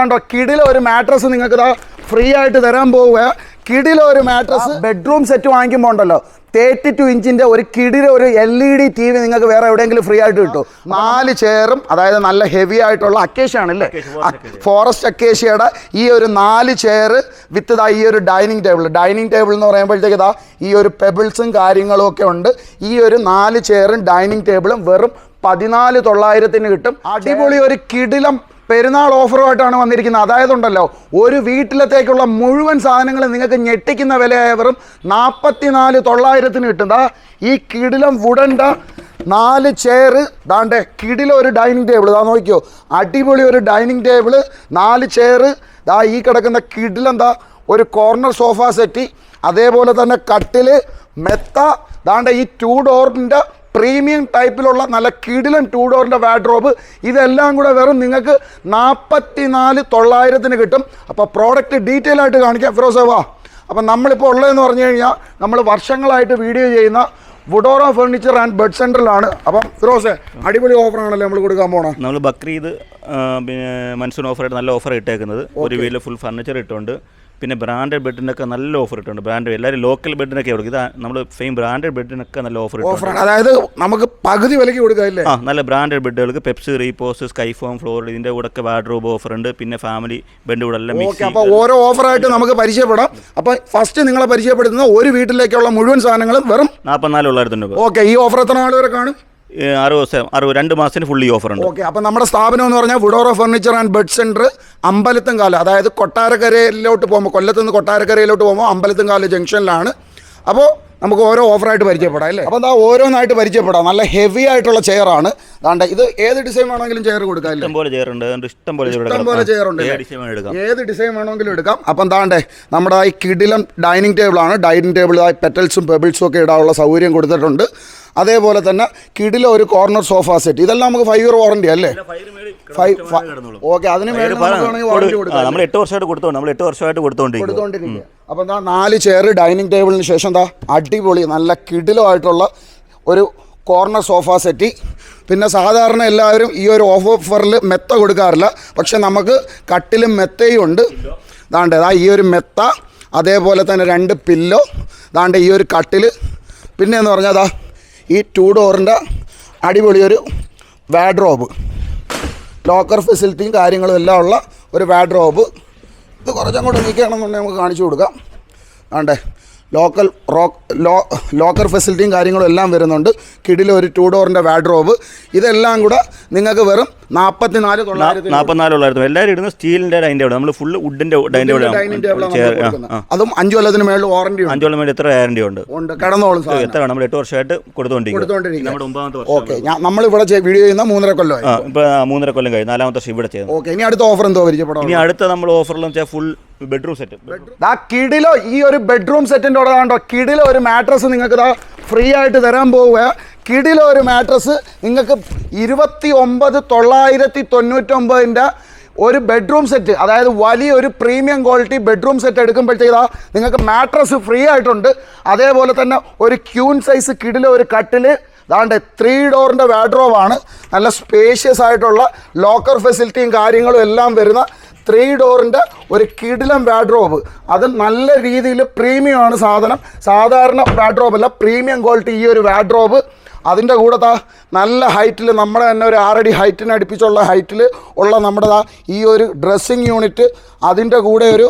കണ്ടോ? കിടില ഒരു മാട്രസ് നിങ്ങൾക്ക് ഇതാ ഫ്രീ ആയിട്ട് തരാൻ പോവുക. കിടില ഒരു മാട്രസ് ബെഡ്റൂം സെറ്റ് വാങ്ങിക്കുമ്പോൾ ഉണ്ടല്ലോ തേർട്ടി ടു ഇഞ്ചിന്റെ ഒരു കിടില ഒരു L E D T V നിങ്ങൾക്ക് വേറെ എവിടെയെങ്കിലും ഫ്രീ ആയിട്ട് കിട്ടും. നാല് ചെയറും അതായത് നല്ല ഹെവി ആയിട്ടുള്ള അക്കേഷ്യ ആണല്ലേ ഫോറസ്റ്റ് അക്കേഷ്യയുടെ ഈ ഒരു നാല് ചെയർ വിത്ത് ഇതാ ഈ ഒരു ഡൈനിങ് ടേബിൾ ഡൈനിങ് ടേബിൾ എന്ന് പറയുമ്പോഴത്തേക്ക് ഇതാ ഈ ഒരു പെബിൾസും കാര്യങ്ങളും ഒക്കെ ഉണ്ട്. ഈ ഒരു നാല് ചെയറും ഡൈനിങ് ടേബിളും വെറും പതിനാല് തൊള്ളായിരത്തിന് കിട്ടും. അടിപൊളി ഒരു കിടിലം പെരുന്നാൾ ഓഫറുമായിട്ടാണ് വന്നിരിക്കുന്നത്. അതായത് ഉണ്ടല്ലോ ഒരു വീട്ടിലത്തേക്കുള്ള മുഴുവൻ സാധനങ്ങൾ നിങ്ങൾക്ക് ഞെട്ടിക്കുന്ന വിലയായ വെറും നാൽപ്പത്തിനാല് തൊള്ളായിരത്തിന് കിട്ടും. ദാ ഈ കിടിലം വുഡണ്ട നാല് ചെയർ ദാണ്ടേ കിടിലം ഒരു ഡൈനിങ് ടേബിൾ ദാ നോക്കിയോ അടിപൊളി ഒരു ഡൈനിങ് ടേബിൾ നാല് ചെയർ ദാ ഈ കിടക്കുന്ന കിടിലം ദാ ഒരു കോർണർ സോഫ സെറ്റ് അതേപോലെ തന്നെ കട്ടിൽ മെത്ത ദാണ്ട ഈ ടു ഡോറിന്റെ പ്രീമിയം ടൈപ്പിലുള്ള നല്ല കിടിലൻ ടൂ ഡോറിന്റെ വാഡ്രോബ് ഇതെല്ലാം കൂടെ വെറും നിങ്ങൾക്ക് നാൽപ്പത്തി നാല് തൊള്ളായിരത്തിന് കിട്ടും. അപ്പോൾ പ്രോഡക്റ്റ് ഡീറ്റെയിൽ ആയിട്ട് കാണിക്കാം ഫിറോസേവാ. അപ്പം നമ്മളിപ്പോൾ ഉള്ളതെന്ന് പറഞ്ഞു കഴിഞ്ഞാൽ നമ്മൾ വർഷങ്ങളായിട്ട് വീഡിയോ ചെയ്യുന്ന വുഡോറ ഫർണിച്ചർ ആൻഡ് ബെഡ് സെന്ററിലാണ് അപ്പം ഫിറോസെ അടിപൊളി ഓഫർ ആണല്ലോ നമ്മൾ കൊടുക്കാൻ പോണത് നമ്മൾ ബക്രീദ് പിന്നെ മൺസൂൺ ഓഫറായിട്ട് നല്ല ഓഫർ ഇട്ടേക്കുന്നത്. ഒരു വീട്ടിൽ ഫുൾ ഫർണിച്ചർ ഇട്ടുണ്ട്. പിന്നെ ബ്രാൻഡഡ് ബെഡിനൊക്കെ നല്ല ഓഫർ ഇട്ടുണ്ട്. ബ്രാൻഡ് എല്ലാവരും ലോക്കൽ ബെഡിനൊക്കെ കൊടുക്കും. ഇത് നമ്മൾ സെയിം ബ്രാൻഡഡ് ബെഡിനൊക്കെ നല്ല ഓഫർ ഓഫറാണ് അതായത് നമുക്ക് പകുതി വിലയ്ക്ക് കൊടുക്കാമല്ലേ ആ നല്ല ബ്രാൻഡഡ് ബെഡുകൾക്ക് പെപ്സി റീപോസ് സ്കൈഫോം ഫ്ലോർ ഇതിന്റെ കൂടെ ഒക്കെ വാർഡ്രോബ് ഓഫർ ഉണ്ട്. പിന്നെ ഫാമിലി ബെഡ് കൂടെ എല്ലാം മിക്സ് അപ്പോൾ ഓരോ ഓഫറായിട്ട് നമുക്ക് പരിചയപ്പെടാം. അപ്പോൾ ഫസ്റ്റ് നിങ്ങളെ പരിചയപ്പെടുത്തുന്ന ഒരു വീട്ടിലേക്കുള്ള മുഴുവൻ സാധനങ്ങളും വെറും നാൽപ്പത്തിനാല് തൊള്ളായിരത്തി ഓക്കെ ഈ ഓഫർ എത്ര നാൾ വരെ കാണും? അറുപത് ദിവസം അറുപത് രണ്ട് മാസത്തിന് ഫുള്ളി ഓഫർ ഉണ്ട്. ഓക്കെ അപ്പം നമ്മുടെ സ്ഥാപനം എന്ന് പറഞ്ഞാൽ Woodoro furniture and bed centre Ambalathumkala അതായത് കൊട്ടാരക്കരയിലോട്ട് പോകുമ്പോൾ കൊല്ലത്ത് നിന്ന് കൊട്ടാരക്കരയിലോട്ട് പോകുമ്പോൾ അമ്പലത്തും കാല ജംഗ്ഷനിലാണ്. അപ്പോൾ നമുക്ക് ഓരോ ഓഫറായിട്ട് പരിചയപ്പെടാം അല്ലേ? അപ്പോൾ അതാ ഓരോന്നായിട്ട് പരിചയപ്പെടാം. നല്ല ഹെവി ആയിട്ടുള്ള ചെയറാണ് അതാണ്ട് ഇത് ഏത് ഡിസൈൻ വേണമെങ്കിലും ചെയർ കൊടുക്കാം ഇഷ്ടം പോലെ ചെയർ ഉണ്ട് ഇഷ്ടം പോലെ ഇഷ്ടം പോലെ ചെയർ ഉണ്ട് ഏത് ഡിസൈൻ വേണം ഏത് ഡിസൈൻ വേണമെങ്കിലും എടുക്കാം. അപ്പം താണ്ടേ നമ്മുടെ ഈ കിടിലം ഡൈനിങ് ടേബിളാണ് ഡൈനിങ് ടേബിൾ പെറ്റൽസും പെബിൾസും ഒക്കെ ഇടാനുള്ള സൗകര്യം കൊടുത്തിട്ടുണ്ട്. അതേപോലെ തന്നെ കിടില ഒരു കോർണർ സോഫ സെറ്റ് ഇതെല്ലാം നമുക്ക് ഫൈവ് ഇയർ വാറണ്ടി അല്ലേ ഫൈവ് ഓക്കെ അതിന് നമ്മൾ എട്ട് വർഷമായിട്ട് കൊടുത്തോണ്ട് നമ്മൾ എട്ട് വർഷമായിട്ട് കൊടുത്തോണ്ടിരിക്കും കൊടുത്തോണ്ടിരിക്കുക അപ്പം എന്താ നാല് ചെയർ ഡൈനിങ് ടേബിളിന് ശേഷം എന്താ അടിപൊളി നല്ല കിടിലമായിട്ടുള്ള ഒരു കോർണർ സോഫ സെറ്റി പിന്നെ സാധാരണ എല്ലാവരും ഈ ഒരു ഓഫറിൽ മെത്ത കൊടുക്കാറില്ല. പക്ഷെ നമുക്ക് കട്ടിലും മെത്തയും ഉണ്ട്. ദാണ്ട് ദാ ഈ ഒരു മെത്ത അതേപോലെ തന്നെ രണ്ട് പില്ലോ ദാണ്ട് ഈ ഒരു കട്ടിൽ പിന്നെ എന്ന് പറഞ്ഞാൽ ദാ ഈ ടു ഡോറിന്റെ അടിപൊളി ഒരു വാഡ്രോബ് ലോക്കർ ഫെസിലിറ്റിയും കാര്യങ്ങളും എല്ലാം ഉള്ള ഒരു വാഡ്രോബ് ഇത് കുറച്ചങ്ങോട്ട് നീക്കുകയാണെന്നുണ്ടെങ്കിൽ നമുക്ക് കാണിച്ചു കൊടുക്കാം. ആണ്ടേ ലോക്കൽ റോക്ക് ലോ ലോക്കർ ഫെസിലിറ്റിയും കാര്യങ്ങളും എല്ലാം വരുന്നുണ്ട്. കിടിലെ ഒരു ടൂ ഡോറിന്റെ വാഡ്രോബ് ഇതെല്ലാം കൂടെ നിങ്ങൾക്ക് വെറും നാൽപ്പത്തി നാല് തൊള്ളായിരത്തി നാൽപ്പത്തിനാല് തൊള്ളായിരത്തി എല്ലാവരും ഇടുന്ന സ്റ്റീലിന്റെ ഡൈനിങ് ടേബിൾ നമ്മൾ ഫുൾ വുഡിന്റെ ഡൈനിങ് ടേബിൾ അതും അഞ്ചു കൊല്ലത്തിന് മേളിൽ വാറണ്ടി ഉണ്ട്. കൊല്ലം മേളിൽ എത്ര വാറണ്ടി ഉണ്ട്? ഉണ്ട്. കിടന്നോളും സാർ എത്ര നമ്മൾ എട്ട് വർഷമായിട്ട് കൊടുത്തുകൊണ്ടിരിക്കുന്നത് ഓക്കെ ഞാൻ നമ്മളിവിടെ വീഡിയോ ചെയ്യുന്ന മൂന്നര കൊല്ലം ഇപ്പോൾ ഇപ്പൊ മൂന്നര കൊല്ലം കഴിഞ്ഞു. നാലാമത്തെ വർഷം ഇവിടെ ചെയ്യുന്നത് ഓക്കെ ഇനി അടുത്ത ഓഫർ എന്തോ പരിചയപ്പെടാം ഇനി അടുത്ത നമ്മൾ ഓഫറിൽ വെച്ചാൽ ഫുൾ ബെഡ്റൂം സെറ്റ് ആ കിടിലോ ഈ ഒരു ബെഡ്റൂം സെറ്റിന്റെ കൂടെ കണ്ടോ? കിടിലോ ഒരു മാട്രസ് നിങ്ങൾക്ക് ദാ ഫ്രീ ആയിട്ട് തരാൻ പോവുക കിടിലോ ഒരു മാട്രസ് നിങ്ങൾക്ക് ഇരുപത്തി ഒമ്പത് തൊള്ളായിരത്തി തൊണ്ണൂറ്റൊമ്പതിന്റെ ഒരു ബെഡ്റൂം സെറ്റ് അതായത് വലിയൊരു പ്രീമിയം ക്വാളിറ്റി ബെഡ്റൂം സെറ്റ് എടുക്കുമ്പോഴത്തേക്കാ നിങ്ങൾക്ക് മാട്രസ് ഫ്രീ ആയിട്ടുണ്ട്. അതേപോലെ തന്നെ ഒരു ക്യൂൺ സൈസ് കിടിലോ ഒരു കട്ടിൽ ദാണ്ട് ത്രീ ഡോറിന്റെ വാഡ്രോവാണ് നല്ല സ്പേഷ്യസ് ആയിട്ടുള്ള ലോക്കർ ഫെസിലിറ്റിയും കാര്യങ്ങളും എല്ലാം വരുന്ന ത്രീ ഡോറിന്റെ ഒരു കിടിലം വാഡ്രോബ് അത് നല്ല രീതിയിൽ പ്രീമിയം ആണ് സാധനം. സാധാരണ വാഡ്രോബ് അല്ല പ്രീമിയം ക്വാളിറ്റി ഈ ഒരു വാഡ്രോബ് അതിന്റെ കൂടെ താ നല്ല ഹൈറ്റിൽ നമ്മുടെ തന്നെ ഒരു ആറടി ഹൈറ്റിന് അടുപ്പിച്ചുള്ള ഹൈറ്റിൽ ഉള്ള നമ്മുടെ താ ഈ ഒരു ഡ്രസ്സിങ് യൂണിറ്റ് അതിന്റെ കൂടെ ഒരു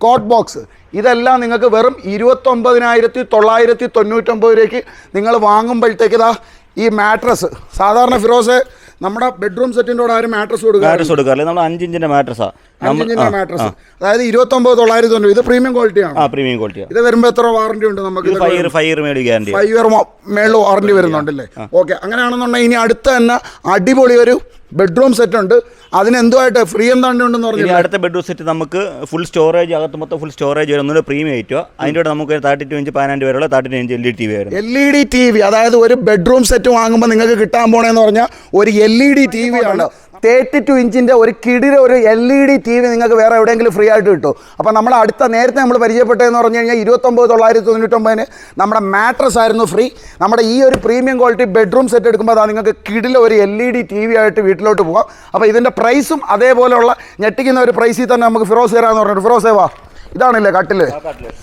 കോട്ട് ബോക്സ് ഇതെല്ലാം നിങ്ങൾക്ക് വെറും ഇരുപത്തൊമ്പതിനായിരത്തി തൊള്ളായിരത്തി തൊണ്ണൂറ്റൊമ്പത് രൂപയ്ക്ക് നിങ്ങൾ വാങ്ങുമ്പോഴത്തേക്ക് ഇതാ ഈ മാട്രസ് സാധാരണ ഫിറോസ് നമ്മുടെ ബെഡ്റൂം സെറ്റിന്റെ കൂടെ ആരും മാട്രസ് കൊടുക്കുക മാട്രസ് കൊടുക്കാറില്ല. നമ്മൾ അഞ്ചിഞ്ചിന്റെ മാട്രസാ അഞ്ചിഞ്ചിന്റെ മാട്രസ് അതായത് ഇരുപത്തൊമ്പത് തൊള്ളായിരത്തി തൊണ്ണൂറ് ഇത് പ്രീമിയം ക്വാളിറ്റിയാണ് ആ പ്രീമിയം ക്വാളിറ്റിയാണ് ഇത് വരുമ്പോൾ എത്ര വാറണ്ടി ഉണ്ട് നമുക്ക് ഫൈവ് ഇയർ ഫൈവ് ഇയർ മേടി ഗ്യാരണ്ടി ഫൈവ് ഇയർ മേളിൽ വാറണ്ടി വരുന്നുണ്ടല്ലേ? ഓക്കെ അങ്ങനെയാണെന്നുണ്ടെങ്കിൽ ഇനി അടുത്ത തന്നെ അടിപൊളി ഒരു ബെഡ്റൂം സെറ്റ് ഉണ്ട്. അതിന് എന്തുമായിട്ട്? ഫ്രീ എന്താണ്ട് ഉണ്ടെന്ന് ഇനി അടുത്ത ബെഡ്റൂം സെറ്റ് നമുക്ക് ഫുൾ സ്റ്റോറേജ് അകത്ത് മൊത്തം ഫുൾ സ്റ്റോറേജ് വരുന്ന ഒന്നുകൂടെ പ്രീമിയം ആയിട്ടോ അതിന്റെ കൂടെ നമുക്ക് തേർട്ടി ടു ഇഞ്ച് പതിനായിരം വരെയുള്ള thirty two inch L E T V വരും L E D T V അതായത് ഒരു ബെഡ്റൂം സെറ്റ് വാങ്ങുമ്പോൾ നിങ്ങൾക്ക് കിട്ടാൻ പോണേന്ന് പറഞ്ഞാൽ ഒരു L E D T V ആണ്. തേർട്ടി ടു ഇഞ്ചിന്റെ ഒരു കിടിര ഒരു L E D T V നിങ്ങൾക്ക് വേറെ എവിടെയെങ്കിലും ഫ്രീ ആയിട്ട് കിട്ടും. അപ്പോൾ നമ്മൾ അടുത്ത നേരത്തെ നമ്മൾ പരിചയപ്പെട്ടതെന്ന് പറഞ്ഞു കഴിഞ്ഞാൽ ഇരുപത്തൊമ്പത് തൊള്ളായിരത്തി തൊണ്ണൂറ്റൊമ്പതിന് നമ്മുടെ മാട്രസ് ആയിരുന്നു ഫ്രീ നമ്മുടെ ഈ ഒരു പ്രീമിയം ക്വാളിറ്റി ബെഡ്റൂം സെറ്റ് എടുക്കുമ്പോൾ അതാ നിങ്ങൾക്ക് കിടില ഒരു L E D T V ആയിട്ട് വീട്ടിലോട്ട് പോകാം അപ്പോൾ ഇതിന്റെ പ്രൈസും അതേപോലെയുള്ള ഞെട്ടിക്കുന്ന ഒരു പ്രൈസിൽ തന്നെ നമുക്ക് ഫിറോസ് തരാമെന്ന് പറഞ്ഞിട്ട് ഫിറോസേ വാ ഇതാണല്ലേ കട്ടിൽ?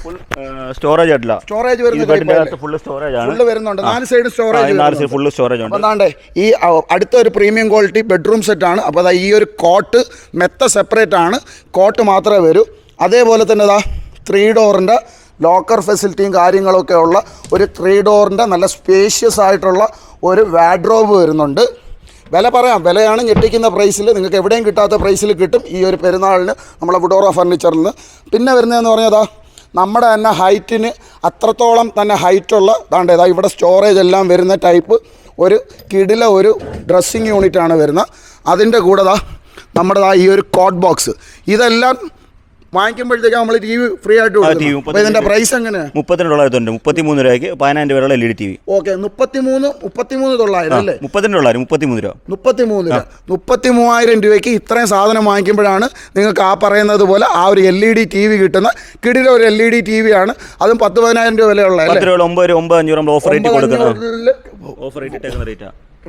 ഫുൾ സ്റ്റോറേജ് ആയിട്ടില്ല സ്റ്റോറേജ് ഈ വരുന്ന ബെഡിന്റെ അകത്ത് ഫുള്ള് സ്റ്റോറേജ് ആണ്. ഫുള്ള് വരുന്നുണ്ട്. നാല് സൈഡ് സ്റ്റോറേജ് നാല് സൈഡ് ഫുള്ള് സ്റ്റോറേജ് ഉണ്ട്. എന്താണ്ടേ ഈ അടുത്ത ഒരു പ്രീമിയം ക്വാളിറ്റി ബെഡ്റൂം സെറ്റ് ആണ്. അപ്പോൾ അതാ ഈ ഒരു കോട്ട് മെത്ത സെപ്പറേറ്റ് ആണ്. കോട്ട് മാത്രമേ വരൂ. അതേപോലെ തന്നെ ഇതാ ത്രീ ഡോറിന്റെ ലോക്കർ ഫെസിലിറ്റിയും കാര്യങ്ങളൊക്കെ ഉള്ള ഒരു ത്രീ ഡോറിന്റെ നല്ല സ്പേഷ്യസ് ആയിട്ടുള്ള ഒരു വാഡ്രോബ് വരുന്നുണ്ട്. വില പറയാം. വിലയാണ് ഞെട്ടിക്കുന്ന പ്രൈസിൽ നിങ്ങൾക്ക് എവിടെയും കിട്ടാത്ത പ്രൈസിൽ കിട്ടും ഈ ഒരു പെരുന്നാളിന് നമ്മളെ വുഡോറ ഫർണിച്ചറിൽ നിന്ന്. പിന്നെ വരുന്നതെന്ന് പറഞ്ഞതാ നമ്മുടെ തന്നെ ഹൈറ്റിന് അത്രത്തോളം തന്നെ ഹൈറ്റുള്ള ദാണ്ട് ഇതാ ഇവിടെ സ്റ്റോറേജ് എല്ലാം വരുന്ന ടൈപ്പ് ഒരു കിടില ഒരു ഡ്രസ്സിങ് യൂണിറ്റാണ് വരുന്നത്. അതിന്റെ കൂടെ ദാ നമ്മുടെ ഈ ഒരു കോട്ട് ബോക്സ് ഇതെല്ലാം വാങ്ങിക്കുമ്പോഴത്തേക്ക് നമ്മൾ ടി വി ഫ്രീ ആയിട്ട് കൊടുക്കും അപ്പോൾ പ്രൈസ് എങ്ങനെയാണ് മുപ്പത്തിരണ്ട് തൊള്ളായിരത്തി മുപ്പത്തിമൂന്ന് രൂപയ്ക്ക് പതിനായിരം രൂപയുള്ള L E D T V. Okay മുപ്പത്തിമൂന്ന് മുപ്പത്തിമൂന്ന് തൊള്ളായിരം അല്ലേ? മുപ്പത്തിരണ്ട് തൊള്ളായിരം മുപ്പത്തിമൂന്ന് രൂപ. മുപ്പത്തി മൂന്ന് രൂപ. മുപ്പത്തി മൂവായിരം രൂപയ്ക്ക് ഇത്രയും സാധനം വാങ്ങിക്കുമ്പോഴാണ് നിങ്ങൾക്ക് ആ പറയുന്നത് പോലെ ആ ഒരു L E D T V കിട്ടുന്ന കിടിലെ ഒരു L E D T V ആണ്. അതും പത്ത് പതിനായിരം രൂപ വിലയുള്ള ഒമ്പത് രൂപ ഒമ്പത് അഞ്ഞൂറ് ഓഫർ റേറ്റ് കൊടുക്കുന്നത് ഓഫർ റേറ്റ് ഇട്ടേക്കുന്ന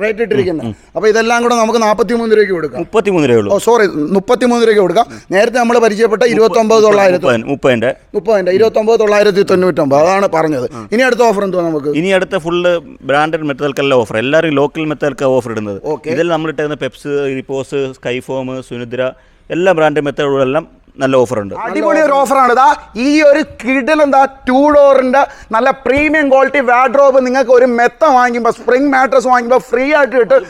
റേറ്റാ ഇട്ടിരിക്കുന്നത് അപ്പോൾ ഇതെല്ലാം കൂടെ നമുക്ക് നാൽപ്പത്തി മൂന്ന് രൂപയ്ക്ക് കൊടുക്കാം. മുപ്പത്തിമൂന്ന് ഉള്ളൂ. ഓ സോറി മുപ്പത്തി മൂന്ന് രൂപയ്ക്ക് കൊടുക്കാം. നേരത്തെ നമ്മൾ പരിചയപ്പെട്ട ഇരുപത്തൊമ്പത് തൊള്ളായിരത്തി മുപ്പതിന് മുപ്പതിന്റെ. മുപ്പതിന്റെ ഇരുപത്തൊമ്പത് തൊള്ളായിരത്തി തൊണ്ണൂറ്റൊമ്പത്. അതാണ് പറഞ്ഞത്. ഇനി അടുത്ത ഓഫർ എന്തോ നമുക്ക്? ഇനി അടുത്ത ഫുള്ള് ബ്രാൻഡഡ് മെത്തൽക്കല്ല ഓഫർ എല്ലാവരും ലോക്കൽ മെത്തൽക്ക ഓഫർ ഇടുന്നത്. ഇതിൽ നമ്മൾ ഇട്ടേക്കുന്ന പെപ്സ് റിപ്പോസ് സ്കൈഫോം സുനിദ്ര എല്ലാ ബ്രാൻഡ് മെത്തഡുകളെല്ലാം നല്ല ഓഫർ ഉണ്ട് അടിപൊളി ഒരു ഓഫറാണ്. ഇതാ ഈ ഒരു കിഡിൽ എന്താ ടൂ ഡോറിന്റെ നല്ല പ്രീമിയം ക്വാളിറ്റി വാഡ്രോബ് നിങ്ങൾക്ക് ഒരു മെത്ത വാങ്ങിക്കുമ്പോൾ സ്പ്രിംഗ് മാട്രസ് വാങ്ങിക്കുമ്പോൾ ഫ്രീ ആയിട്ട് കിട്ടും.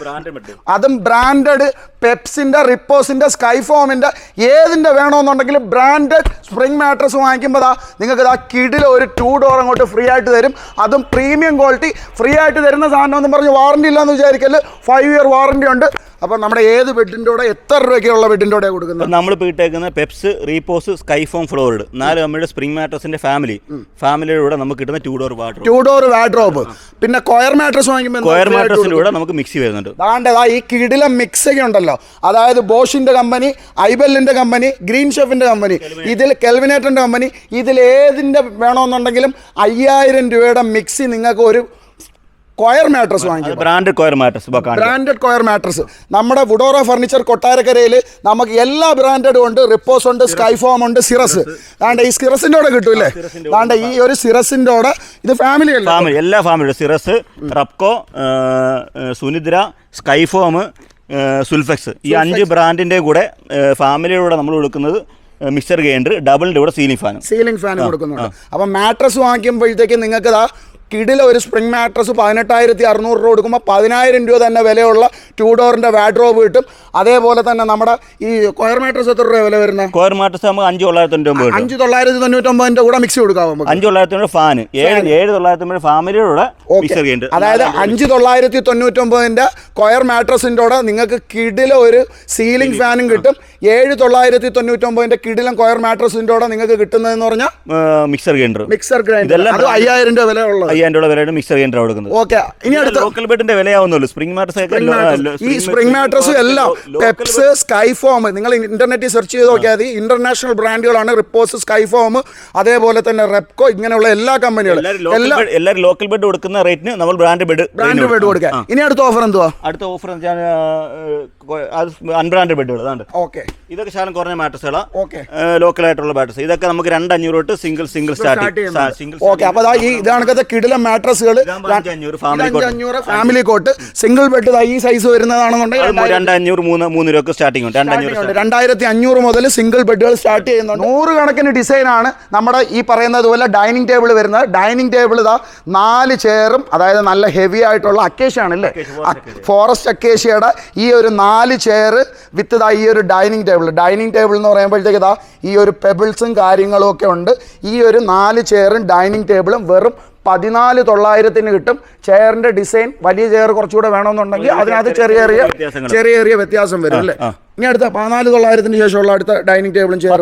അതും ബ്രാൻഡഡ് പെപ്സിന്റെ റിപ്പോസിന്റെ സ്കൈഫോമിന്റെ ഏതിന്റെ വേണമെന്നുണ്ടെങ്കിൽ ബ്രാൻഡഡ് സ്പ്രിംഗ് മാട്രസ് വാങ്ങിക്കുമ്പോൾ ദാ നിങ്ങൾക്ക് ഇതാ കിഡിൽ ഒരു ടൂ ഡോർ അങ്ങോട്ട് ഫ്രീ ആയിട്ട് തരും. അതും പ്രീമിയം ക്വാളിറ്റി ഫ്രീ ആയിട്ട് തരുന്ന സാധനം എന്ന് പറഞ്ഞ് വാറണ്ടി ഇല്ലാന്ന് വിചാരിക്കൽ ഫൈവ് ഇയർ വാറണ്ടി ഉണ്ട്. അപ്പോൾ നമ്മുടെ ഏത് ബെഡിന്റെ കൂടെ എത്ര രൂപയ്ക്കുള്ള ബെഡിന്റെ കൂടെ കൊടുക്കുന്നത്? നമ്മൾ ഇട്ടേക്കുന്ന പെപ്സ് റീപോസ് സ്കൈഫോം ഫ്ലോറിഡ്. നാല് കമ്പനിയുടെ സ്പ്രിംഗ് മാട്രസിന്റെ ഫാമിലി. ഫാമിലിയുടെ കൂടെ നമുക്ക് കിട്ടുന്ന two door water two door wardrobe പിന്നെ കൊയർ മാട്രസ് വാങ്ങിക്കുമ്പോൾ കോയർ മാട്രസിന്റെ കൂടെ നമുക്ക് മിക്സി വരുന്നുണ്ട്. ദാണ്ടതാ ഈ കിടിലം മിക്സ് ഒക്കെ ഉണ്ടല്ലോ. അതായത് ബോഷിന്റെ കമ്പനി ഐബെല്ലിന്റെ കമ്പനി ഗ്രീൻ ഷെഫിന്റെ കമ്പനി ഇതിൽ കെൽവിനേറ്ററിന്റെ കമ്പനി ഇതിൽ ഏതിന്റെ വേണമെന്നുണ്ടെങ്കിലും അയ്യായിരം രൂപയുടെ മിക്സി നിങ്ങൾക്ക് ഒരു കൊയർ മാട്രസ് വാങ്ങിക്കും. Brand coir mattress branded coir mattress നമ്മുടെ വുഡോറ ഫർണിച്ചർ കൊട്ടാരക്കരയിൽ നമുക്ക് എല്ലാ ബ്രാൻഡഡും ഉണ്ട്. റിപ്പോസ് ഉണ്ട് സ്കൈഫോം ഉണ്ട് സിറസ് ദാണ്ട ഈ സിറസിന്റെ കൂടെ കിട്ടൂല്ലേ ദാണ്ട ഈ ഒരു സിറസിന്റെ കൂടെ ഇത് ഫാമിലി ഫാമിലി എല്ലാ ഫാമിലിയും സിറസ് റപ്കോ സുനിദ്ര സ്കൈഫോം സുൽഫെക്സ് ഈ അഞ്ച് ബ്രാൻഡിന്റെ കൂടെ ഫാമിലിയുടെ നമ്മൾ കൊടുക്കുന്നത് മിക്സർ ഗ്രൈൻഡർ ഡബിളിന്റെ കൂടെ സീലിംഗ് ഫാൻ സീലിംഗ് ഫാൻ കൊടുക്കുന്നുണ്ട്. അപ്പം മാട്രസ് വാങ്ങിക്കുമ്പോഴത്തേക്ക് നിങ്ങൾക്ക് കിടില ഒരു സ്പ്രിംഗ് മാട്രസ് പതിനെട്ടായിരത്തി അറുന്നൂറ് രൂപ കൊടുക്കുമ്പോൾ പതിനായിരം രൂപ തന്നെ വിലയുള്ള ടൂ ഡോറിന്റെ വാഡ്രോബ് കിട്ടും. അതേപോലെ തന്നെ നമ്മുടെ ഈ കൊയർ മാട്രസ് എത്ര രൂപ വില വരുന്നത് കൊയർ മാട്രസ് നമുക്ക് അഞ്ച് തൊള്ളായിരത്തി തൊണ്ണൂറ്റി അഞ്ച് തൊള്ളായിരത്തി തൊണ്ണൂറ്റൊമ്പതിന്റെ കൂടെ മിക്സി കൊടുക്കാം നമുക്ക്? അഞ്ച് തൊള്ളായിരത്തി തൊണ്ണൂറ് ഫാന് ഏഴ് ഏഴ് തൊള്ളായിരത്തി തൊണ്ണൂറ് ഫാമിലിയുടെ ഗ്രൈൻഡർ അതായത് അഞ്ച് തൊള്ളായിരത്തി തൊണ്ണൂറ്റൊമ്പതിന്റെ കൊയർ മാട്രസിന്റെ കൂടെ നിങ്ങൾക്ക് കിടില ഒരു സീലിംഗ് ഫാനും കിട്ടും. ഏഴ് തൊള്ളായിരത്തി തൊണ്ണൂറ്റൊമ്പതിന്റെ കിടിലം കൊയർ മാട്രസിന്റെ കൂടെ നിങ്ങൾക്ക് കിട്ടുന്നതെന്ന് പറഞ്ഞാൽ മിക്സർ ഗ്രൈൻഡർ മിക്സർ ഗ്രൈൻഡർ അയ്യായിരം രൂപ വില ഉള്ളത് അയ്യായിരം രൂപ വിലയുടെ മിക്സർ ഗ്രൈൻഡർ കൊടുക്കുന്നത്. ഓക്കെ ഇനി അടുത്ത ലോക്കൽ ബെഡിന്റെ വിലയാവുന്നുള്ളൂ സ്പ്രിംഗ് മാട്രസ് ഈ സ്പ്രിംഗ് മാട്രസും എല്ലാം പെപ്സ് സ്കൈഫോം നിങ്ങൾ ഇന്റർനെറ്റിൽ സെർച്ച് ചെയ്ത് നോക്കിയാൽ മതി. ഇന്റർനാഷണൽ ബ്രാൻഡുകളാണ് റിപ്പോസ് സ്കൈഫോം അതേപോലെ തന്നെ റെപ്കോ ഇങ്ങനെയുള്ള എല്ലാ കമ്പനികളും എല്ലാ എല്ലാവരും ലോക്കൽ ബെഡ് കൊടുക്കുന്ന റേറ്റിന് നമ്മൾ ബ്രാൻഡ് ബെഡ് ബ്രാൻഡ് ബെഡ് കൊടുക്കുക. ഇനി അടുത്ത ഓഫർ എന്തുവാ? അടുത്ത ഓഫർ അൺബ്രാൻഡ് ബെഡുകൾ അതാണ് ഓക്കെ ഇതൊക്കെ ശാലം കുറഞ്ഞ മാട്രസുകളാണ് ഓക്കെ ലോക്കൽ ആയിട്ടുള്ള മാട്രസ് ഇതൊക്കെ നമുക്ക് രണ്ട് അഞ്ഞൂറ് തൊട്ട് single single start single okay അപ്പോൾ ഇതാണ് ഈ ഇതാണക്കത്തെ കിടില മാട്രസുകൾ അഞ്ഞൂറ് ഫാമിലി കോട്ട് അഞ്ഞൂറ് ഫാമിലി കോട്ട് സിംഗിൾ ബെഡ് ഈ സൈസ് വരുന്നതാണെന്നുണ്ടെങ്കിൽ രണ്ട് അഞ്ഞൂറ് മൂന്ന് മൂന്ന് രൂപ സ്റ്റാർട്ടിംഗ് ഉണ്ട്. രണ്ടായിരത്തി അഞ്ഞൂറ് മുതൽ സിംഗിൾ ബെഡുകൾ സ്റ്റാർട്ട് ചെയ്യുന്നുണ്ട്. നൂറുകണക്കിന് ഡിസൈനാണ് നമ്മുടെ ഈ പറയുന്നത് പോലെ ഡൈനിങ് ടേബിൾ വരുന്നത്. ഡൈനിങ് ടേബിൾ ഇതാ നാല് ചെയറും അതായത് നല്ല ഹെവി ആയിട്ടുള്ള അക്കേഷ്യ അല്ലേ? ഫോറസ്റ്റ് അക്കേഷ്യയുടെ ഈ ഒരു നാല് ചെയർ വിത്ത് ഇതാ ഈ ഒരു ഡൈനിങ് ടേബിൾ ഡൈനിങ് ടേബിൾ എന്ന് പറയുമ്പോഴത്തേക്ക് ഇതാ ഈ ഒരു പെബിൾസും കാര്യങ്ങളും ഒക്കെ ഉണ്ട്. ഈ ഒരു നാല് ചെയറും ഡൈനിങ് ടേബിളും വെറും പതിനാല് തൊള്ളായിരത്തിന് കിട്ടും. ചെയറിന്റെ ഡിസൈൻ വലിയ ചെയർ കുറച്ചുകൂടെ വേണമെന്നുണ്ടെങ്കിൽ അതിനകത്ത് ചെറിയ ചെറിയ ചെറിയ ചെറിയ വ്യത്യാസം വരും അല്ലേ? ഇനി അടുത്ത പതിനാല് തൊള്ളായിരത്തിന് ശേഷമുള്ള അടുത്ത ഡൈനിങ് ടേബിളും ചെയർ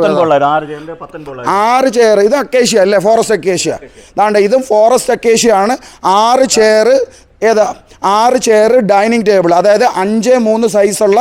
ആറ് ചെയർ. ഇത് അക്കേഷ്യ അല്ലേ? Forest acacia. അതാണ്ട് ഇതും ഫോറസ്റ്റ് അക്കേഷ്യ ആണ് ആറ് ചെയർ ഏതാ? ആറ് ചെയർ ഡൈനിങ് ടേബിൾ. അതായത് അഞ്ച് മൂന്ന് സൈസുള്ള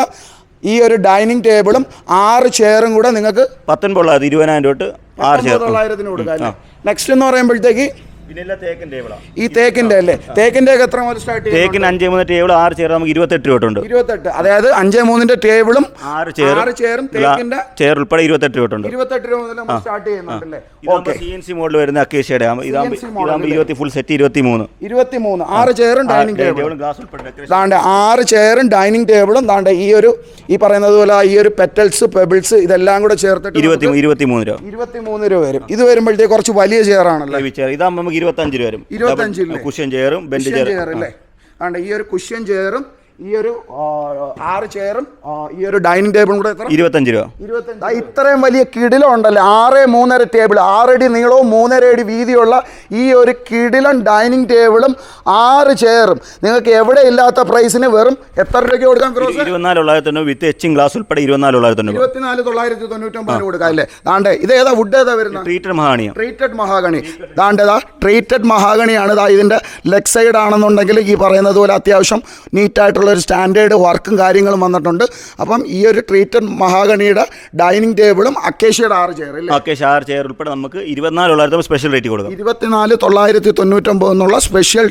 ഈ ഒരു ഡൈനിങ് ടേബിളും ആറ് ചെയറും കൂടെ നിങ്ങൾക്ക് പത്തൊൻപത് ഇരുപതിനായിരം തൊട്ട് ആറ് തൊള്ളായിരത്തിന് കൊടുക്കാം നെക്സ്റ്റ് എന്ന് പറയുമ്പോഴത്തേക്ക് ഈ തേക്കിന്റെ അല്ലേ? തേക്കിന്റെ ഒക്കെ എത്ര മുതൽ സ്റ്റാർട്ട് തേക്കിന് അഞ്ച് മൂന്ന് ടേബിൾ ആറ് ചേർ നമുക്ക് ഇരുപത്തെട്ട് രൂപ ഇരുപത്തെട്ട്. അതായത് അഞ്ചേ മൂന്നിന്റെ ടേബിളും ആറ് ചെയർ ആറ് ചെയറും തേക്കിന്റെ ചെയർ ഉൾപ്പെടെ ഇരുപത്തെട്ട് രൂപ ഇരുപത്തെട്ട് രൂപ മുതൽ നമുക്ക് start ചെയ്യുന്നുണ്ടല്ലേ? Okay C N C model വരുന്ന അക്കേഷ്യയുടെ. ഇതാകുമ്പോൾ ഇരുപത്തി ഫുൾ സെറ്റ് ഇരുപത്തി മൂന്ന് ഇരുപത്തി മൂന്ന് ആറ് ചെയറും ഡൈനിങ് ടേബിളും ഗ്ലാസ് ഉൾപ്പെടെ താണ്ട് ആറ് ചെയറും ഡൈനിങ് ടേബിളും താണ്ട് ഈ ഒരു ഈ പറയുന്നത് പോലെ ഈ ഒരു പെറ്റൽസ് പെബിൾസ് ഇതെല്ലാം കൂടെ ചേർത്തിട്ട് ഇരുപത്തി ഇരുപത്തി മൂന്ന് രൂപ. ഇരുപത്തി മൂന്ന് രൂപ വരും. ഇത് വരുമ്പോഴത്തേക്ക് കുറച്ച് വലിയ ചെയർ ചെയർ ഇതാകുമ്പോൾ നമുക്ക് ഇരുപത്തഞ്ച് രൂപ വരും ഇരുപത്തഞ്ച് കുഷ്യൻ ചെയറും ബെഞ്ച് ചെയർ അല്ലേ? ദാണ്ട് ഈ ഒരു കുഷ്യൻ ചെയറും ഈ ഒരു ആറ് ചെയറും ഈ ഒരു ഡൈനിങ് ടേബിളും കൂടെ എത്ര? ഇരുപത്തഞ്ച് രൂപ. ദാ ഇത്രയും വലിയ കിടിലം ഉണ്ടല്ലേ ആറ് മൂന്നര ടേബിൾ ആറടി നീളവും മൂന്നര അടി വീതിയുള്ള ഈ ഒരു കിടിലം ഡൈനിങ് ടേബിളും ആറ് ചെയറും. നിങ്ങൾക്ക് എവിടെ ഇല്ലാത്ത പ്രൈസിന് വെറും എത്ര രൂപയ്ക്ക് കൊടുക്കാൻ ഫിറോസ്? ഇരുപത്തിനാല് തൊള്ളായിരത്തി തൊണ്ണൂറ് വിത്ത് എച്ചിങ് ഗ്ലാസ് ഉൾപ്പെടെ ഇരുപത്തിനാല് തൊള്ളായിരത്തി തൊണ്ണൂറ് ഇരുപത്തിനാല് തൊള്ളായിരത്തി തൊണ്ണൂറ്റൊമ്പതിന് കൊടുക്കാം അല്ലേ? ദാണ്ടേ ഇത് ഏതാ വുഡ് ഏതാ വരുന്നത്? ട്രീറ്റഡ് മഹാഗണി ട്രീറ്റഡ് മഹാഗണി ദാണ്ടേതാ ട്രീറ്റഡ് മഹാഗണിയാണ് ഇതാ ഇതിന്റെ ലെഗ് സൈഡ് ആണെന്നുണ്ടെങ്കിൽ ഈ പറയുന്നത് പോലെ അത്യാവശ്യം നീറ്റായിട്ടുള്ള ഒരു സ്റ്റാൻഡേർഡ് വർക്കും കാര്യങ്ങളും വന്നിട്ടുണ്ട്. അപ്പം ഈ ഒരു ട്രീറ്റഡ് മഹാഗണിയുടെ ഡൈനിങ് ടേബിളും അക്കേഷ്യയുടെ ആറ് ചെയർ അല്ലേ? ആറ് ചെയർ ഉൾപ്പെടെ നമുക്ക് ഇരുപത്തിനാല് തൊള്ളായിരത്തി സ്പെഷ്യൽ റേറ്റ് കൊടുക്കാം. ഇരുപത്തിനാല് തൊള്ളായിരത്തി തൊണ്ണൂറ്റൊമ്പത് എന്നുള്ള സ്പെഷ്യൽ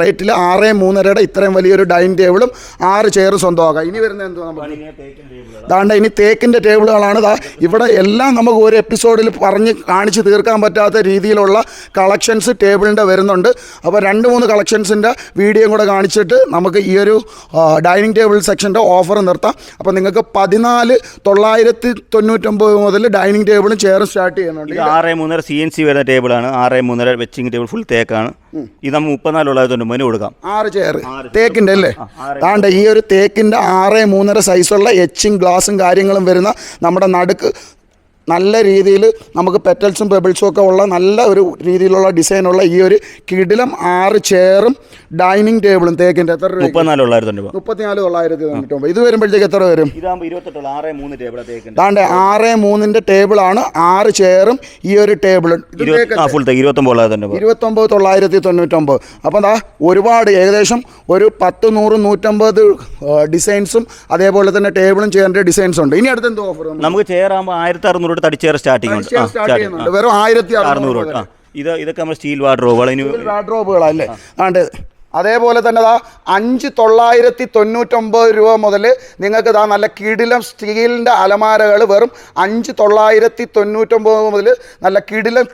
റേറ്റിൽ ആറ് മൂന്നരയുടെ ഇത്രയും വലിയൊരു ഡൈനിങ് ടേബിളും ആറ് ചെയർ സ്വന്തമാക്കാം. ഇനി വരുന്നത് എന്തുവാ നമുക്ക് ദാണ്ട ഇനി തേക്കിന്റെ ടേബിളുകളാണ്. ദാ ഇവിടെ എല്ലാം നമുക്ക് ഒരു എപ്പിസോഡിൽ പറഞ്ഞ് കാണിച്ച് തീർക്കാൻ പറ്റാത്ത രീതിയിലുള്ള കളക്ഷൻസ് ടേബിളിന്റെ വരുന്നുണ്ട്. അപ്പോൾ രണ്ട് മൂന്ന് കളക്ഷൻസിന്റെ വീഡിയോ കൂടെ കാണിച്ചിട്ട് നമുക്ക് ഈ ഒരു ഡൈനിങ് ടേബിൾ സെക്ഷന്റെ ഓഫർ നിർത്താം. അപ്പോൾ നിങ്ങൾക്ക് പതിനാല് തൊള്ളായിരത്തി തൊണ്ണൂറ്റൊമ്പത് മുതൽ ഡൈനിങ് ടേബിളും ചെയറും സ്റ്റാർട്ട് ചെയ്യുന്നുണ്ട്. ആറ് മൂന്നര സി എൻ സി വരുന്ന ടേബിളാണ്. ആറ് മൂന്നര വെച്ചിങ് ടേബിൾ ഫുൾ തേക്കാണ്. ഇത് നമ്മൾ മുപ്പത്തിനാല് തൊള്ളായിരത്തി തൊണ്ണൂറ് കൊടുക്കാം. ആറ് ചെയർ തേക്കിന്റെ അല്ലേ? താണ്ട ഈ ഒരു തേക്കിന്റെ ആറ് മൂന്നര സൈസുള്ള എച്ചും ഗ്ലാസും കാര്യങ്ങളും വരുന്ന നമ്മുടെ നടുക്ക് നല്ല രീതിയിൽ നമുക്ക് പെറ്റൽസും പെബിൾസും ഒക്കെ ഉള്ള നല്ല ഒരു രീതിയിലുള്ള ഡിസൈനുള്ള ഈ ഒരു കിടിലം ആറ് ചെയറും ഡൈനിങ് ടേബിളും തേക്കിന്റെ എത്ര രൂപ മുപ്പത്തിനാല് തൊള്ളായിരത്തി തൊണ്ണൂറ്റി മുപ്പത്തിനാല് തൊള്ളായിരത്തി തൊണ്ണൂറ്റൊമ്പത് ഇത് വരുമ്പോഴത്തേക്ക് എത്ര വരും? താണ്ടേ ആറ് മൂന്നിന്റെ ടേബിളാണ് ആറ് ചെയറും ഈ ഒരു ടേബിളും ഇരുപത്തൊമ്പത് തൊള്ളായിരത്തി തൊണ്ണൂറ്റൊമ്പത് അപ്പം ദാ ഒരുപാട് ഏകദേശം ഒരു പത്ത് നൂറ് നൂറ്റമ്പത് ഡിസൈൻസും അതേപോലെ തന്നെ ടേബിളും ചെയറിന്റെ ഡിസൈൻസ് ഉണ്ട്. ഇനി അടുത്ത് എന്തോ ഓഫർ നമുക്ക് ചെയർ ആകുമ്പോൾ ആയിരത്തി അറുന്നൂറ് തൊട്ട് തടി ചെയർ സ്റ്റാർട്ടിംഗ് ഉണ്ട്. സ്റ്റാർട്ടിംഗ് വെറും ആയിരത്തി അറുന്നൂറ് തൊട്ട് ഇത് ഇതൊക്കെ നമ്മൾ സ്റ്റീൽ വാർഡ്രോബുകൾ ഇനി വാർഡ്രോബുകളല്ലേ ആണ്ട് അതേപോലെ തന്നെ ദാ അഞ്ച് തൊള്ളായിരത്തി തൊണ്ണൂറ്റൊമ്പത് രൂപ മുതൽ നിങ്ങൾക്ക് ദാ നല്ല കിടിലം സ്റ്റീലിന്റെ അലമാരകൾ വെറും അഞ്ച് തൊള്ളായിരത്തി തൊണ്ണൂറ്റൊമ്പത് മുതൽ നല്ല കിടിലം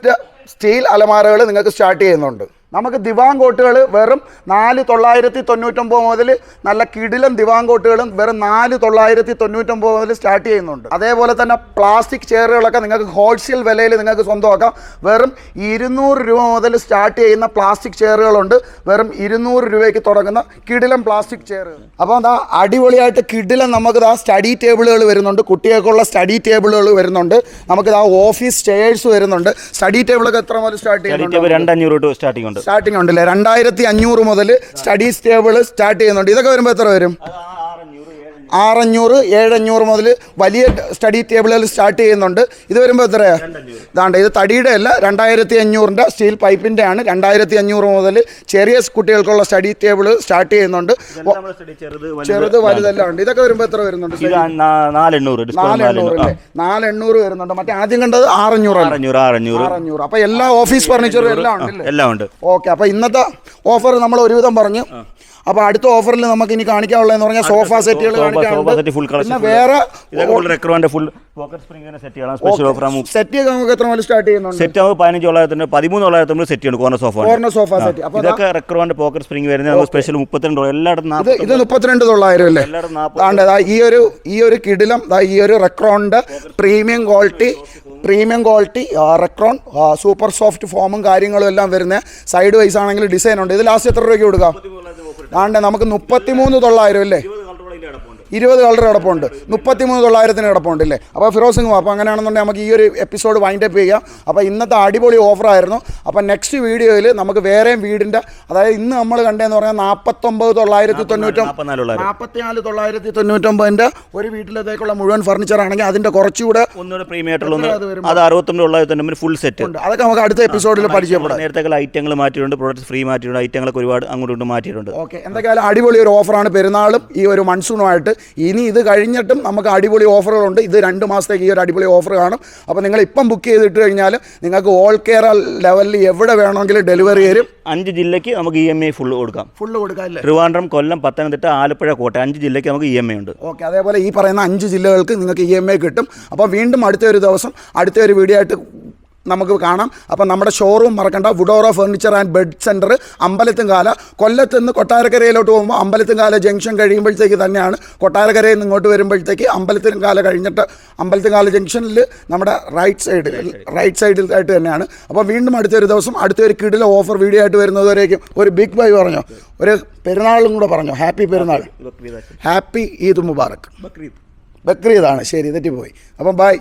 സ്റ്റീൽ അലമാരകൾ നിങ്ങൾക്ക് സ്റ്റാർട്ട് ചെയ്യുന്നുണ്ട്. നമുക്ക് ദിവാൻ കോട്ടുകൾ വെറും നാല് തൊള്ളായിരത്തി തൊണ്ണൂറ്റൊമ്പത് മുതൽ നല്ല കിടിലം ദിവാൻ കോട്ടുകളും വെറും നാല് തൊള്ളായിരത്തി തൊണ്ണൂറ്റൊമ്പത് മുതൽ സ്റ്റാർട്ട് ചെയ്യുന്നുണ്ട്. അതേപോലെ തന്നെ പ്ലാസ്റ്റിക് ചെയറുകളൊക്കെ നിങ്ങൾക്ക് ഹോൾസെയിൽ വിലയിൽ നിങ്ങൾക്ക് സ്വന്തമാക്കാം. വെറും ഇരുന്നൂറ് രൂപ മുതൽ സ്റ്റാർട്ട് ചെയ്യുന്ന പ്ലാസ്റ്റിക് ചെയറുകളുണ്ട്. വെറും ഇരുന്നൂറ് രൂപയ്ക്ക് തുടങ്ങുന്ന കിടിലം പ്ലാസ്റ്റിക് ചെയറുകൾ അപ്പോൾ എന്താ അടിപൊളിയായിട്ട് കിടിലം നമുക്ക് ആ സ്റ്റഡി ടേബിളുകൾ വരുന്നുണ്ട്. കുട്ടികൾക്കുള്ള സ്റ്റഡി ടേബിളുകൾ വരുന്നുണ്ട്. നമുക്ക് ആ ഓഫീസ് ചെയേഴ്സ് വരുന്നുണ്ട്. സ്റ്റഡി ടേബിളൊക്കെ എത്ര മുതൽ സ്റ്റാർട്ട് ചെയ്യുന്നുണ്ട്? രണ്ടഞ്ഞൂറ് രൂപ സ്റ്റാർട്ടിംഗ് ഉണ്ട്. സ്റ്റാർട്ടിംഗ് ഉണ്ടല്ലേ? രണ്ടായിരത്തി അഞ്ഞൂറ് മുതൽ സ്റ്റഡീസ് ടേബിൾ സ്റ്റാർട്ട് ചെയ്യുന്നുണ്ട്. ഇതൊക്കെ വരുമ്പോൾ എത്ര വരും? ആറഞ്ഞൂറ് ഏഴഞ്ഞൂറ് മുതൽ വലിയ സ്റ്റഡി ടേബിളുകൾ സ്റ്റാർട്ട് ചെയ്യുന്നുണ്ട്. ഇത് വരുമ്പോൾ എത്രയാ? ഇതാണ്ട് ഇത് തടിയുടെ അല്ല രണ്ടായിരത്തി അഞ്ഞൂറിന്റെ സ്റ്റീൽ പൈപ്പിന്റെ ആണ്. രണ്ടായിരത്തി അഞ്ഞൂറ് മുതൽ ചെറിയ കുട്ടികൾക്കുള്ള സ്റ്റഡി ടേബിൾ സ്റ്റാർട്ട് ചെയ്യുന്നുണ്ട്. ചെറുത് വലുതെല്ലാം ഉണ്ട് ഇതൊക്കെ വരുമ്പോൾ എത്ര വരുന്നുണ്ട്? നാലെണ്ണൂറ് നാലെണ്ണൂറ് അല്ലേ? നാല് എണ്ണൂറ് വരുന്നുണ്ട്. മറ്റേ ആദ്യം കണ്ടത് ആറഞ്ഞൂറ് ആറഞ്ഞൂറ് ആറഞ്ഞൂറ്. അപ്പോൾ എല്ലാ ഓഫീസ് ഫർണിച്ചറും എല്ലാം ഉണ്ട്. ഓക്കെ അപ്പോൾ ഇന്നത്തെ ഓഫർ നമ്മൾ ഒരുവിധം പറഞ്ഞു. അപ്പോൾ അടുത്ത ഓഫറിൽ നമുക്ക് ഇനി കാണിക്കാനുള്ളതെന്ന് പറഞ്ഞാൽ സോഫ സെറ്റുകൾ കാണിക്കാനുണ്ട്. വേറെ ഫുൾ സെറ്റ് നമുക്ക് എത്ര മുതൽ സ്റ്റാർട്ട് ചെയ്യുന്നുണ്ട്? സെറ്റ് ആകുമ്പോൾ പതിനഞ്ച് തൊള്ളായിരത്തി പതിമൂന്ന് തൊള്ളായിരത്തി നമ്മൾ സെറ്റ് ചെയ്യണം corner sofa corner sofa set ഇതൊക്കെ റെക്രോന്റെ പോക്കറ്റ് സ്പ്രിംഗ് വരുന്നത്. സ്പെഷ്യൽ മുപ്പത്തിരണ്ട് എല്ലായിടത്തും ഇത് മുപ്പത്തിരണ്ട് തൊള്ളായിരം അല്ലേ? ഈ ഒരു ഈ ഒരു കിടിലം ഈ ഒരു റെക്രോണിന്റെ premium quality premium quality Recron super soft ഫോമും കാര്യങ്ങളും എല്ലാം വരുന്ന സൈഡ് വൈസ് ആണെങ്കിൽ ഡിസൈൻ ഉണ്ട്. ഇത് ലാസ്റ്റ് എത്ര രൂപയ്ക്ക് കൊടുക്കാം? ആണ്ടേ നമുക്ക് മുപ്പത്തി മൂന്ന് തൊള്ളായിരം അല്ലേ? ഇരുപത് കളർ കിടപ്പുണ്ട്. മുപ്പത്തിമൂന്ന് തൊള്ളായിരത്തിന് കിടപ്പുണ്ട് അല്ലേ അപ്പോൾ ഫിറോസ് സിംഗ് അപ്പോൾ അങ്ങനെയാണെന്നുണ്ടെങ്കിൽ നമുക്ക് ഈ ഒരു എപ്പിസോഡ് വൈൻഡ് അപ്പ് ചെയ്യാം. അപ്പോൾ ഇന്നത്തെ അടിപൊളി ഓഫറായിരുന്നു അപ്പോൾ നെക്സ്റ്റ് വീഡിയോയിൽ നമുക്ക് വേറെയും വീടിന്റെ അതായത് ഇന്ന് നമ്മൾ കണ്ടതെന്ന് പറഞ്ഞാൽ നാൽപ്പത്തൊമ്പത് തൊള്ളായിരത്തി തൊണ്ണൂറ്റൊമ്പത് നാൽപ്പത്തിനാല് തൊള്ളായിരം. നാൽപ്പത്തിനാല് തൊള്ളായിരത്തി തൊണ്ണൂറ്റൊമ്പതിന്റെ ഒരു വീട്ടിലത്തേക്കുള്ള മുഴുവൻ ഫർണിച്ചർ ആണെങ്കിൽ അതിന്റെ കുറച്ചുകൂടെ ഒന്നുകൂടെ പ്രീമിയായിട്ടുള്ള അത് അറുപത്തൊമ്പത് തൊള്ളായിരത്തി ഫുൾ സെറ്റ് ഉണ്ട്. അതൊക്കെ നമുക്ക് അടുത്ത എപ്പിസോഡിൽ പരിചയപ്പെടാം. നേരത്തെ ഐറ്റങ്ങൾ മാറ്റിയിട്ടുണ്ട്. പ്രോഡക്റ്റ് ഫ്രീ മാറ്റിയിട്ടുണ്ട്. ഐറ്റങ്ങളൊക്കെ ഒരുപാട് അങ്ങോട്ടും മാറ്റിയിട്ടുണ്ട്. ഓക്കെ. എന്തൊക്കെയായാലും അടിപൊളി ഒരു ഓഫറാണ് പെരുന്നാളും ഈ ഒരു മൺസൂണുമായിട്ട് ഇനി ഇത് കഴിഞ്ഞിട്ടും നമുക്ക് അടിപൊളി ഓഫറുകളുണ്ട്. ഇത് രണ്ട് മാസത്തേക്ക് ഈ ഒരു അടിപൊളി ഓഫർ കാണും. അപ്പോൾ നിങ്ങൾ ഇപ്പം ബുക്ക് ചെയ്തിട്ട് കഴിഞ്ഞാൽ നിങ്ങൾക്ക് ഓൾ കേരള ലെവലിൽ എവിടെ വേണമെങ്കിലും ഡെലിവറി തരും. അഞ്ച് ജില്ലയ്ക്ക് നമുക്ക് ഇ എം ഐ ഫുള്ള് കൊടുക്കാം. ഫുള്ള് കൊടുക്കാം അല്ലേ? ട്രിവാൻഡ്രം കൊല്ലം പത്തനംതിട്ട ആലപ്പുഴ കോട്ടയം അഞ്ച് ജില്ലയ്ക്ക് നമുക്ക് ഇ എം ഐ ഉണ്ട്. ഓക്കെ അതേപോലെ ഈ പറയുന്ന അഞ്ച് ജില്ലകൾക്ക് നിങ്ങൾക്ക് ഇ എം ഐ കിട്ടും. അപ്പോൾ വീണ്ടും അടുത്ത ഒരു ദിവസം അടുത്ത ഒരു വീഡിയോ ആയിട്ട് നമുക്ക് കാണാം. അപ്പോൾ നമ്മുടെ ഷോറൂം മറക്കണ്ട. Woodora furniture and bed center Ambalathumkala കൊല്ലത്ത് നിന്ന് കൊട്ടാരക്കരയിലോട്ട് പോകുമ്പോൾ അമ്പലത്തുംകാല ജംഗ്ഷൻ കഴിയുമ്പോഴത്തേക്ക് തന്നെയാണ്. കൊട്ടാരക്കരയിൽ നിന്ന് ഇങ്ങോട്ട് വരുമ്പോഴത്തേക്ക് അമ്പലത്തിൻകാല കഴിഞ്ഞിട്ട് അമ്പലത്തുംകാല ജംഗ്ഷനിൽ നമ്മുടെ റൈറ്റ് സൈഡിൽ റൈറ്റ് സൈഡിൽ ആയിട്ട് തന്നെയാണ്. അപ്പോൾ വീണ്ടും അടുത്തൊരു ദിവസം അടുത്തൊരു കിടിലെ ഓഫർ വീഡിയോ ആയിട്ട് വരുന്നതുവരേക്കും ഒരു ബിഗ് ബൈ പറഞ്ഞു? ഒരു പെരുന്നാളും കൂടെ പറഞ്ഞു? ഹാപ്പി പെരുന്നാൾ. ഹാപ്പി ഈദ് മുബാറക്. ബക്രീദ്. ബക്രീദാണ്. ശരി തെറ്റിപ്പോയി. അപ്പം ബായ്